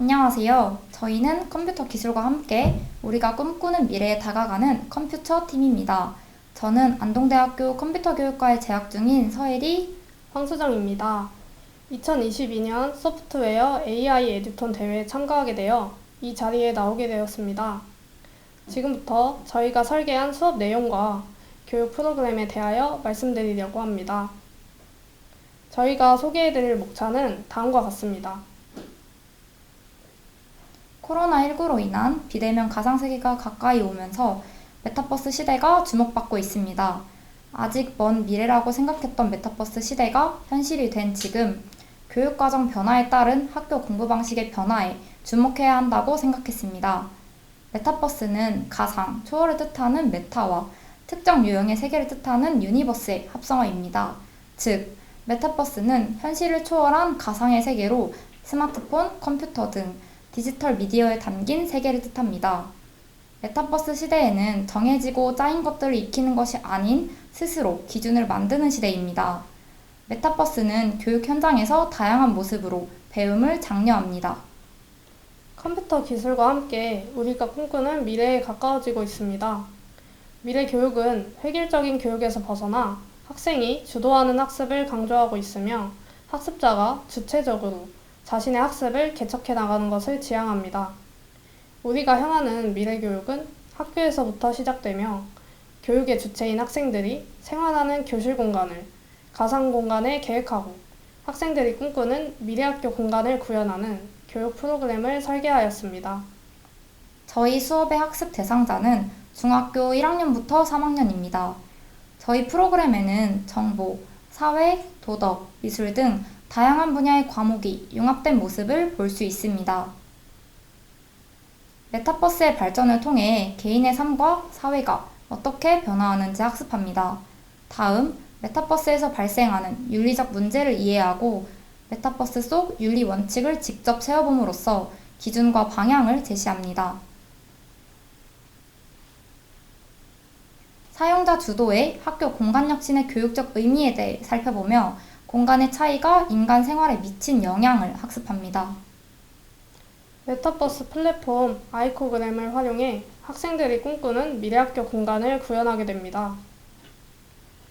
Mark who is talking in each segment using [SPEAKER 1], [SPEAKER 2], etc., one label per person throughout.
[SPEAKER 1] 안녕하세요. 저희는 컴퓨터 기술과 함께 우리가 꿈꾸는 미래에 다가가는 컴퓨터 팀입니다. 저는 안동대학교 컴퓨터 교육과에 재학 중인 서혜리,
[SPEAKER 2] 황수정입니다. 2022년 소프트웨어 AI 에듀톤 대회에 참가하게 되어 이 자리에 나오게 되었습니다. 지금부터 저희가 설계한 수업 내용과 교육 프로그램에 대하여 말씀드리려고 합니다. 저희가 소개해드릴 목차는 다음과 같습니다.
[SPEAKER 1] 코로나19로 인한 비대면 가상세계가 가까이 오면서 메타버스 시대가 주목받고 있습니다. 아직 먼 미래라고 생각했던 메타버스 시대가 현실이 된 지금 교육과정 변화에 따른 학교 공부 방식의 변화에 주목해야 한다고 생각했습니다. 메타버스는 가상, 초월을 뜻하는 메타와 특정 유형의 세계를 뜻하는 유니버스의 합성어입니다. 즉, 메타버스는 현실을 초월한 가상의 세계로 스마트폰, 컴퓨터 등 디지털 미디어에 담긴 세계를 뜻합니다. 메타버스 시대에는 정해지고 짜인 것들을 익히는 것이 아닌 스스로 기준을 만드는 시대입니다. 메타버스는 교육 현장에서 다양한 모습으로 배움을 장려합니다.
[SPEAKER 2] 컴퓨터 기술과 함께 우리가 꿈꾸는 미래에 가까워지고 있습니다. 미래 교육은 획일적인 교육에서 벗어나 학생이 주도하는 학습을 강조하고 있으며 학습자가 주체적으로 자신의 학습을 개척해 나가는 것을 지향합니다. 우리가 향하는 미래 교육은 학교에서부터 시작되며 교육의 주체인 학생들이 생활하는 교실 공간을 가상 공간에 계획하고 학생들이 꿈꾸는 미래 학교 공간을 구현하는 교육 프로그램을 설계하였습니다.
[SPEAKER 1] 저희 수업의 학습 대상자는 중학교 1학년부터 3학년입니다. 저희 프로그램에는 정보, 사회, 도덕, 미술 등 다양한 분야의 과목이 융합된 모습을 볼 수 있습니다. 메타버스의 발전을 통해 개인의 삶과 사회가 어떻게 변화하는지 학습합니다. 다음, 메타버스에서 발생하는 윤리적 문제를 이해하고 메타버스 속 윤리 원칙을 직접 세워봄으로써 기준과 방향을 제시합니다. 사용자 주도의 학교 공간 혁신의 교육적 의미에 대해 살펴보며 공간의 차이가 인간 생활에 미친 영향을 학습합니다.
[SPEAKER 2] 메타버스 플랫폼 아이코그램을 활용해 학생들이 꿈꾸는 미래학교 공간을 구현하게 됩니다.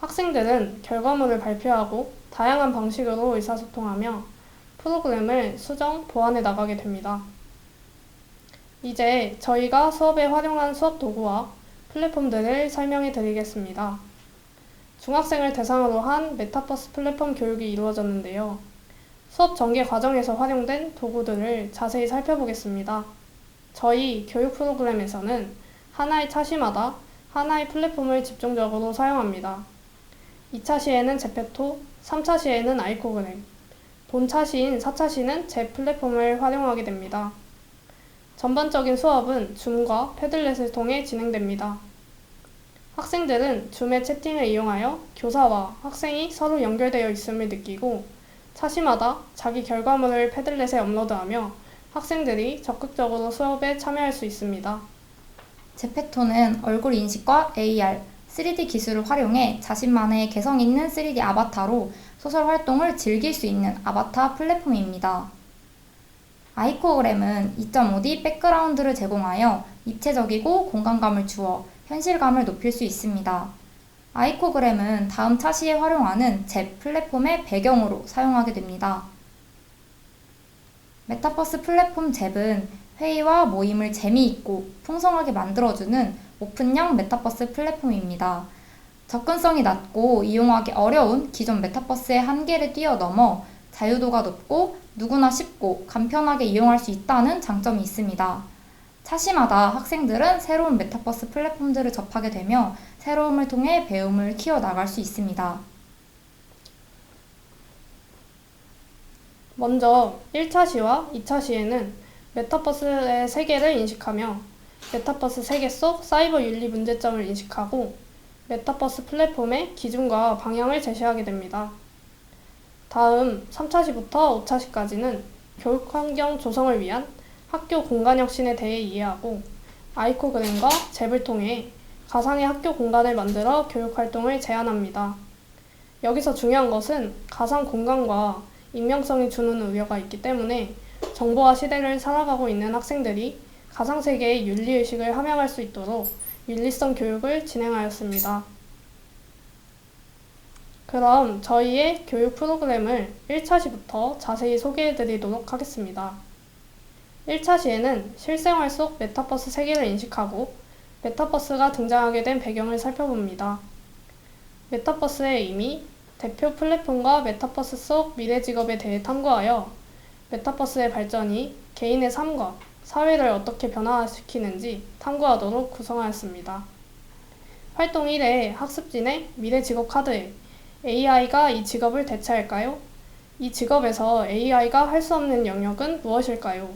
[SPEAKER 2] 학생들은 결과물을 발표하고 다양한 방식으로 의사소통하며 프로그램을 수정, 보완해 나가게 됩니다. 이제 저희가 수업에 활용한 수업 도구와 플랫폼들을 설명해 드리겠습니다. 중학생을 대상으로 한 메타버스 플랫폼 교육이 이루어졌는데요. 수업 전개 과정에서 활용된 도구들을 자세히 살펴보겠습니다. 저희 교육 프로그램에서는 하나의 차시마다 하나의 플랫폼을 집중적으로 사용합니다. 2차 시에는 제페토, 3차 시에는 아이코그램, 본차 시인 4차 시는 제 플랫폼을 활용하게 됩니다. 전반적인 수업은 줌과 패들렛을 통해 진행됩니다. 학생들은 줌의 채팅을 이용하여 교사와 학생이 서로 연결되어 있음을 느끼고 차시마다 자기 결과물을 패들렛에 업로드하며 학생들이 적극적으로 수업에 참여할 수 있습니다.
[SPEAKER 1] 제페토는 얼굴 인식과 AR, 3D 기술을 활용해 자신만의 개성 있는 3D 아바타로 소설 활동을 즐길 수 있는 아바타 플랫폼입니다. 아이코그램은 2.5D 백그라운드를 제공하여 입체적이고 공간감을 주어 현실감을 높일 수 있습니다. 아이코그램은 다음 차시에 활용하는 제 플랫폼의 배경으로 사용하게 됩니다. 메타버스 플랫폼 잽은 회의와 모임을 재미있고 풍성하게 만들어주는 오픈형 메타버스 플랫폼입니다. 접근성이 낮고 이용하기 어려운 기존 메타버스의 한계를 뛰어넘어 자유도가 높고 누구나 쉽고 간편하게 이용할 수 있다는 장점이 있습니다. 차시마다 학생들은 새로운 메타버스 플랫폼들을 접하게 되며 새로움을 통해 배움을 키워나갈 수 있습니다.
[SPEAKER 2] 먼저 1차 시와 2차 시에는 메타버스의 세계를 인식하며 메타버스 세계 속 사이버 윤리 문제점을 인식하고 메타버스 플랫폼의 기준과 방향을 제시하게 됩니다. 다음 3차 시부터 5차 시까지는 교육 환경 조성을 위한 학교 공간 혁신에 대해 이해하고 아이코그램과 잽을 통해 가상의 학교 공간을 만들어 교육 활동을 제안합니다. 여기서 중요한 것은 가상 공간과 익명성이 주는 우려가 있기 때문에 정보화 시대를 살아가고 있는 학생들이 가상 세계의 윤리 의식을 함양할 수 있도록 윤리성 교육을 진행하였습니다. 그럼 저희의 교육 프로그램을 1차 시부터 자세히 소개해 드리도록 하겠습니다. 1차 시에는 실생활 속 메타버스 세계를 인식하고 메타버스가 등장하게 된 배경을 살펴봅니다. 메타버스의 의미, 대표 플랫폼과 메타버스 속 미래 직업에 대해 탐구하여 메타버스의 발전이 개인의 삶과 사회를 어떻게 변화시키는지 탐구하도록 구성하였습니다. 활동 1회 학습진의 미래 직업 카드에 AI가 이 직업을 대체할까요? 이 직업에서 AI가 할 수 없는 영역은 무엇일까요?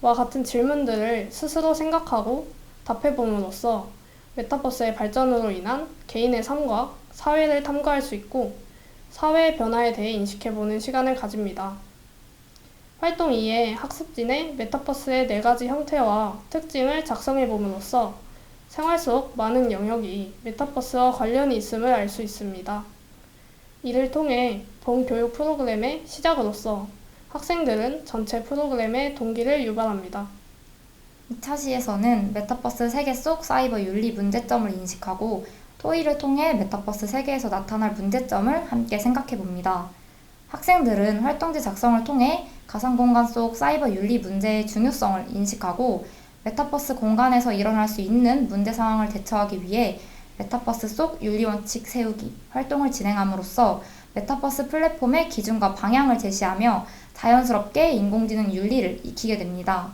[SPEAKER 2] 와 같은 질문들을 스스로 생각하고 답해봄으로써 메타버스의 발전으로 인한 개인의 삶과 사회를 탐구할 수 있고 사회의 변화에 대해 인식해보는 시간을 가집니다. 활동 2의 학습진의 메타버스의 네 가지 형태와 특징을 작성해 봄으로써 생활 속 많은 영역이 메타버스와 관련이 있음을 알 수 있습니다. 이를 통해 본 교육 프로그램의 시작으로서 학생들은 전체 프로그램의 동기를 유발합니다.
[SPEAKER 1] 2차 시에서는 메타버스 세계 속 사이버 윤리 문제점을 인식하고 토의를 통해 메타버스 세계에서 나타날 문제점을 함께 생각해 봅니다. 학생들은 활동지 작성을 통해 가상 공간 속 사이버 윤리 문제의 중요성을 인식하고 메타버스 공간에서 일어날 수 있는 문제 상황을 대처하기 위해 메타버스 속 윤리 원칙 세우기 활동을 진행함으로써 메타버스 플랫폼의 기준과 방향을 제시하며 자연스럽게 인공지능 윤리를 익히게 됩니다.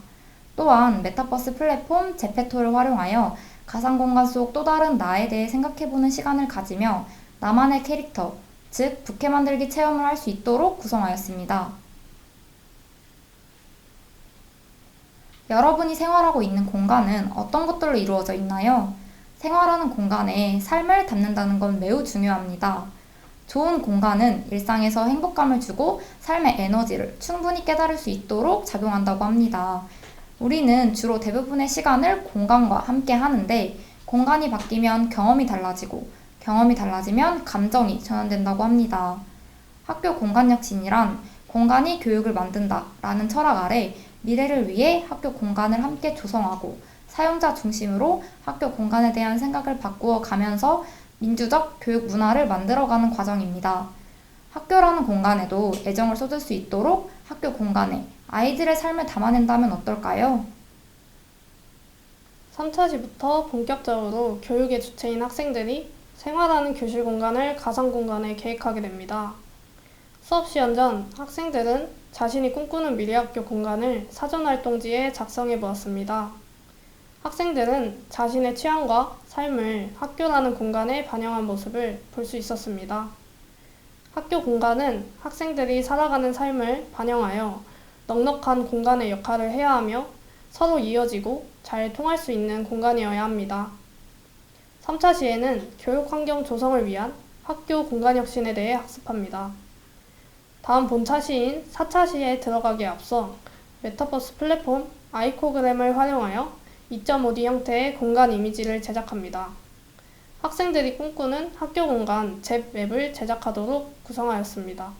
[SPEAKER 1] 또한 메타버스 플랫폼 제페토를 활용하여 가상 공간 속 또 다른 나에 대해 생각해보는 시간을 가지며 나만의 캐릭터, 즉 부캐 만들기 체험을 할 수 있도록 구성하였습니다. 여러분이 생활하고 있는 공간은 어떤 것들로 이루어져 있나요? 생활하는 공간에 삶을 담는다는 건 매우 중요합니다. 좋은 공간은 일상에서 행복감을 주고 삶의 에너지를 충분히 깨달을 수 있도록 작용한다고 합니다. 우리는 주로 대부분의 시간을 공간과 함께 하는데 공간이 바뀌면 경험이 달라지고 경험이 달라지면 감정이 전환된다고 합니다. 학교 공간 혁신이란 공간이 교육을 만든다 라는 철학 아래 미래를 위해 학교 공간을 함께 조성하고 사용자 중심으로 학교 공간에 대한 생각을 바꾸어 가면서 민주적 교육 문화를 만들어가는 과정입니다. 학교라는 공간에도 애정을 쏟을 수 있도록 학교 공간에 아이들의 삶을 담아낸다면 어떨까요?
[SPEAKER 2] 3차 시부터 본격적으로 교육의 주체인 학생들이 생활하는 교실 공간을 가상 공간에 계획하게 됩니다. 수업 시연 전 학생들은 자신이 꿈꾸는 미래 학교 공간을 사전 활동지에 작성해 보았습니다. 학생들은 자신의 취향과 삶을 학교라는 공간에 반영한 모습을 볼 수 있었습니다. 학교 공간은 학생들이 살아가는 삶을 반영하여 넉넉한 공간의 역할을 해야 하며 서로 이어지고 잘 통할 수 있는 공간이어야 합니다. 3차 시에는 교육 환경 조성을 위한 학교 공간 혁신에 대해 학습합니다. 다음 본차 시인 4차 시에 들어가기에 앞서 메타버스 플랫폼 아이코그램을 활용하여 2.5D 형태의 공간 이미지를 제작합니다. 학생들이 꿈꾸는 학교 공간 잽 웹을 제작하도록 구성하였습니다.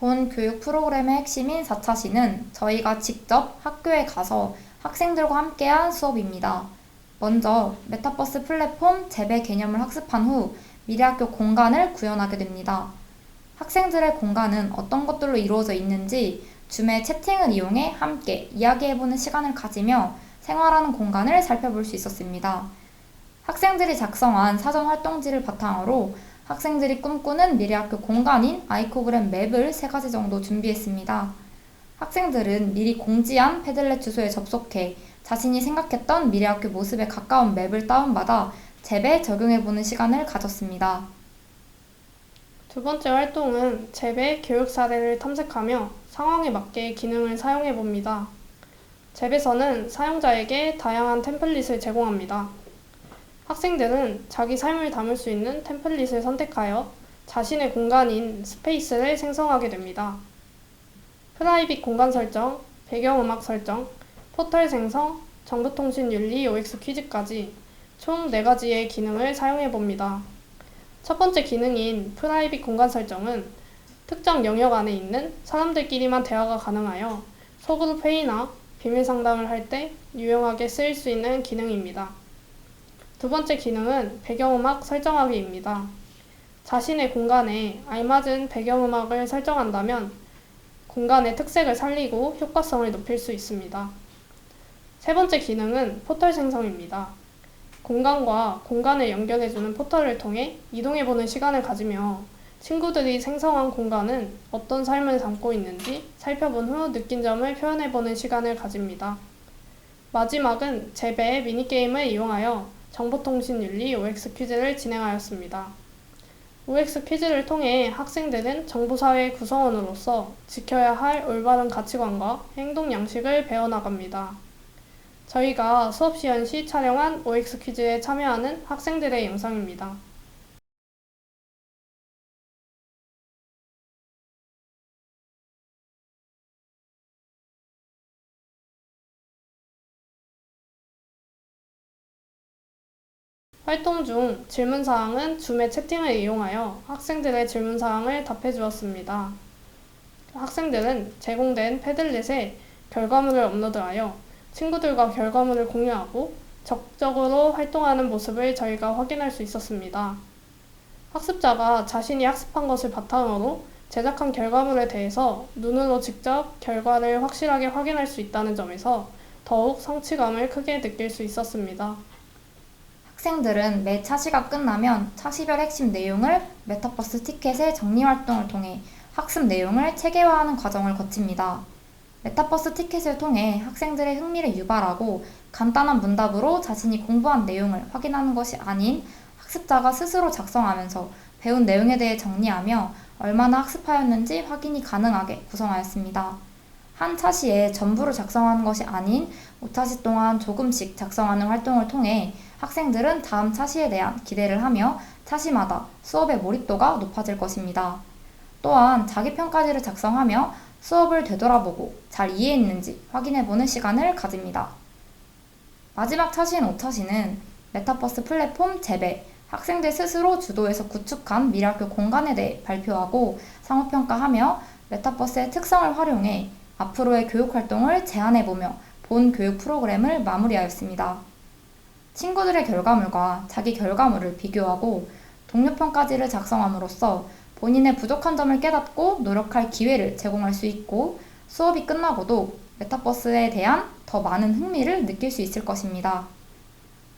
[SPEAKER 1] 본 교육 프로그램의 핵심인 4차 시는 저희가 직접 학교에 가서 학생들과 함께한 수업입니다. 먼저 메타버스 플랫폼 재배 개념을 학습한 후 미래학교 공간을 구현하게 됩니다. 학생들의 공간은 어떤 것들로 이루어져 있는지 줌의 채팅을 이용해 함께 이야기해보는 시간을 가지며 생활하는 공간을 살펴볼 수 있었습니다. 학생들이 작성한 사전 활동지를 바탕으로 학생들이 꿈꾸는 미래학교 공간인 아이코그램 맵을 세 가지 정도 준비했습니다. 학생들은 미리 공지한 패들렛 주소에 접속해 자신이 생각했던 미래학교 모습에 가까운 맵을 다운받아 잽에 적용해보는 시간을 가졌습니다.
[SPEAKER 2] 두 번째 활동은 잽의 교육 사례를 탐색하며 상황에 맞게 기능을 사용해 봅니다. 잽에서는 사용자에게 다양한 템플릿을 제공합니다. 학생들은 자기 삶을 담을 수 있는 템플릿을 선택하여 자신의 공간인 스페이스를 생성하게 됩니다. 프라이빗 공간 설정, 배경음악 설정, 포털 생성, 정보통신 윤리 OX 퀴즈까지 총 4가지의 기능을 사용해 봅니다. 첫 번째 기능인 프라이빗 공간 설정은 특정 영역 안에 있는 사람들끼리만 대화가 가능하여 소그룹 회의나 비밀 상담을 할 때 유용하게 쓰일 수 있는 기능입니다. 두 번째 기능은 배경음악 설정하기입니다. 자신의 공간에 알맞은 배경음악을 설정한다면 공간의 특색을 살리고 효과성을 높일 수 있습니다. 세 번째 기능은 포털 생성입니다. 공간과 공간을 연결해주는 포털을 통해 이동해보는 시간을 가지며 친구들이 생성한 공간은 어떤 삶을 담고 있는지 살펴본 후 느낀 점을 표현해보는 시간을 가집니다. 마지막은 재배의 미니게임을 이용하여 정보통신윤리 OX 퀴즈를 진행하였습니다. OX 퀴즈를 통해 학생들은 정보사회 구성원으로서 지켜야 할 올바른 가치관과 행동 양식을 배워나갑니다. 저희가 수업 시연 시 촬영한 OX 퀴즈에 참여하는 학생들의 영상입니다. 활동 중 질문사항은 줌의 채팅을 이용하여 학생들의 질문사항을 답해 주었습니다. 학생들은 제공된 패들렛에 결과물을 업로드하여 친구들과 결과물을 공유하고 적극적으로 활동하는 모습을 저희가 확인할 수 있었습니다. 학습자가 자신이 학습한 것을 바탕으로 제작한 결과물에 대해서 눈으로 직접 결과를 확실하게 확인할 수 있다는 점에서 더욱 성취감을 크게 느낄 수 있었습니다.
[SPEAKER 1] 학생들은 매 차시가 끝나면 차시별 핵심 내용을 메타버스 티켓의 정리 활동을 통해 학습 내용을 체계화하는 과정을 거칩니다. 메타버스 티켓을 통해 학생들의 흥미를 유발하고 간단한 문답으로 자신이 공부한 내용을 확인하는 것이 아닌 학습자가 스스로 작성하면서 배운 내용에 대해 정리하며 얼마나 학습하였는지 확인이 가능하게 구성하였습니다. 한 차시에 전부를 작성하는 것이 아닌 5차시 동안 조금씩 작성하는 활동을 통해 학생들은 다음 차시에 대한 기대를 하며 차시마다 수업의 몰입도가 높아질 것입니다. 또한 자기평가지를 작성하며 수업을 되돌아보고 잘 이해했는지 확인해보는 시간을 가집니다. 마지막 차시인 5차시는 메타버스 플랫폼 재배, 학생들 스스로 주도해서 구축한 미래학교 공간에 대해 발표하고 상호평가하며 메타버스의 특성을 활용해 앞으로의 교육 활동을 제안해보며 본 교육 프로그램을 마무리하였습니다. 친구들의 결과물과 자기 결과물을 비교하고 동료평가지를 작성함으로써 본인의 부족한 점을 깨닫고 노력할 기회를 제공할 수 있고 수업이 끝나고도 메타버스에 대한 더 많은 흥미를 느낄 수 있을 것입니다.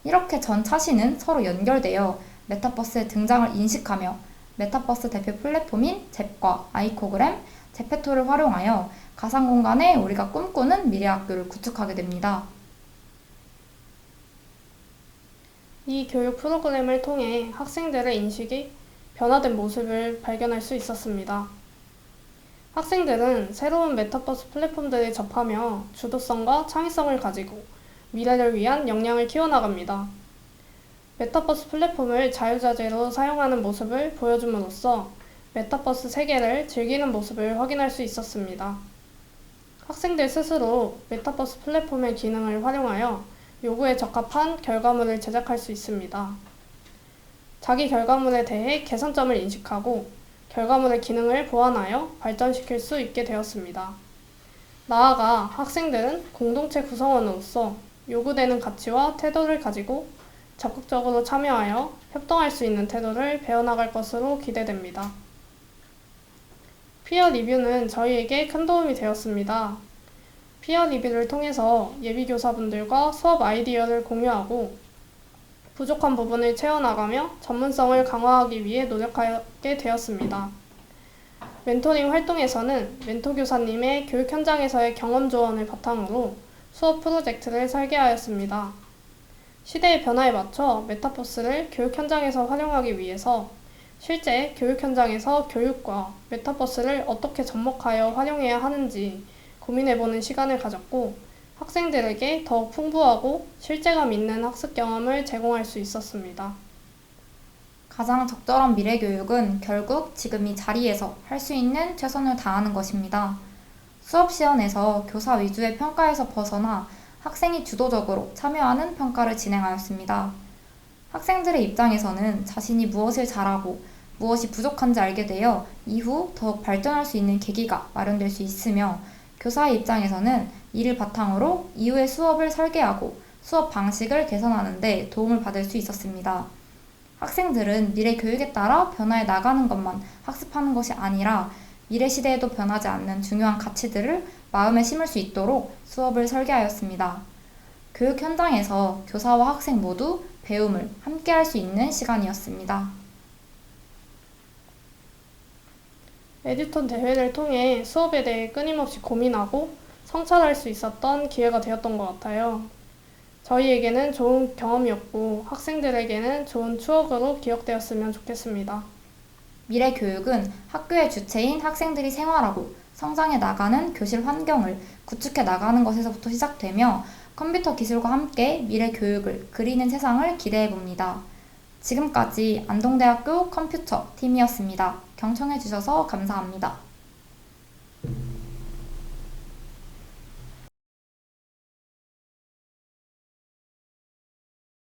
[SPEAKER 1] 이렇게 전 차시는 서로 연결되어 메타버스의 등장을 인식하며 메타버스 대표 플랫폼인 잽과 아이코그램, 제페토를 활용하여 가상 공간에 우리가 꿈꾸는 미래 학교를 구축하게 됩니다.
[SPEAKER 2] 이 교육 프로그램을 통해 학생들의 인식이 변화된 모습을 발견할 수 있었습니다. 학생들은 새로운 메타버스 플랫폼들을 접하며 주도성과 창의성을 가지고 미래를 위한 역량을 키워나갑니다. 메타버스 플랫폼을 자유자재로 사용하는 모습을 보여줌으로써 메타버스 세계를 즐기는 모습을 확인할 수 있었습니다. 학생들 스스로 메타버스 플랫폼의 기능을 활용하여 요구에 적합한 결과물을 제작할 수 있습니다. 자기 결과물에 대해 개선점을 인식하고 결과물의 기능을 보완하여 발전시킬 수 있게 되었습니다. 나아가 학생들은 공동체 구성원으로서 요구되는 가치와 태도를 가지고 적극적으로 참여하여 협동할 수 있는 태도를 배워나갈 것으로 기대됩니다. 피어 리뷰는 저희에게 큰 도움이 되었습니다. 피어 리뷰를 통해서 예비교사분들과 수업 아이디어를 공유하고 부족한 부분을 채워나가며 전문성을 강화하기 위해 노력하게 되었습니다. 멘토링 활동에서는 멘토 교사님의 교육 현장에서의 경험 조언을 바탕으로 수업 프로젝트를 설계하였습니다. 시대의 변화에 맞춰 메타버스를 교육 현장에서 활용하기 위해서 실제 교육 현장에서 교육과 메타버스를 어떻게 접목하여 활용해야 하는지 고민해보는 시간을 가졌고 학생들에게 더욱 풍부하고 실제감 있는 학습 경험을 제공할 수 있었습니다.
[SPEAKER 1] 가장 적절한 미래 교육은 결국 지금 이 자리에서 할 수 있는 최선을 다하는 것입니다. 수업 시연에서 교사 위주의 평가에서 벗어나 학생이 주도적으로 참여하는 평가를 진행하였습니다. 학생들의 입장에서는 자신이 무엇을 잘하고 무엇이 부족한지 알게 되어 이후 더욱 발전할 수 있는 계기가 마련될 수 있으며 교사의 입장에서는 이를 바탕으로 이후의 수업을 설계하고 수업 방식을 개선하는 데 도움을 받을 수 있었습니다. 학생들은 미래 교육에 따라 변화해 나가는 것만 학습하는 것이 아니라 미래 시대에도 변하지 않는 중요한 가치들을 마음에 심을 수 있도록 수업을 설계하였습니다. 교육 현장에서 교사와 학생 모두 배움을 함께 할 수 있는 시간이었습니다.
[SPEAKER 2] 에듀톤 대회를 통해 수업에 대해 끊임없이 고민하고 성찰할 수 있었던 기회가 되었던 것 같아요. 저희에게는 좋은 경험이었고 학생들에게는 좋은 추억으로 기억되었으면 좋겠습니다.
[SPEAKER 1] 미래 교육은 학교의 주체인 학생들이 생활하고 성장해 나가는 교실 환경을 구축해 나가는 것에서부터 시작되며 컴퓨터 기술과 함께 미래 교육을 그리는 세상을 기대해 봅니다. 지금까지 안동대학교 컴퓨터 팀이었습니다. 경청해 주셔서 감사합니다.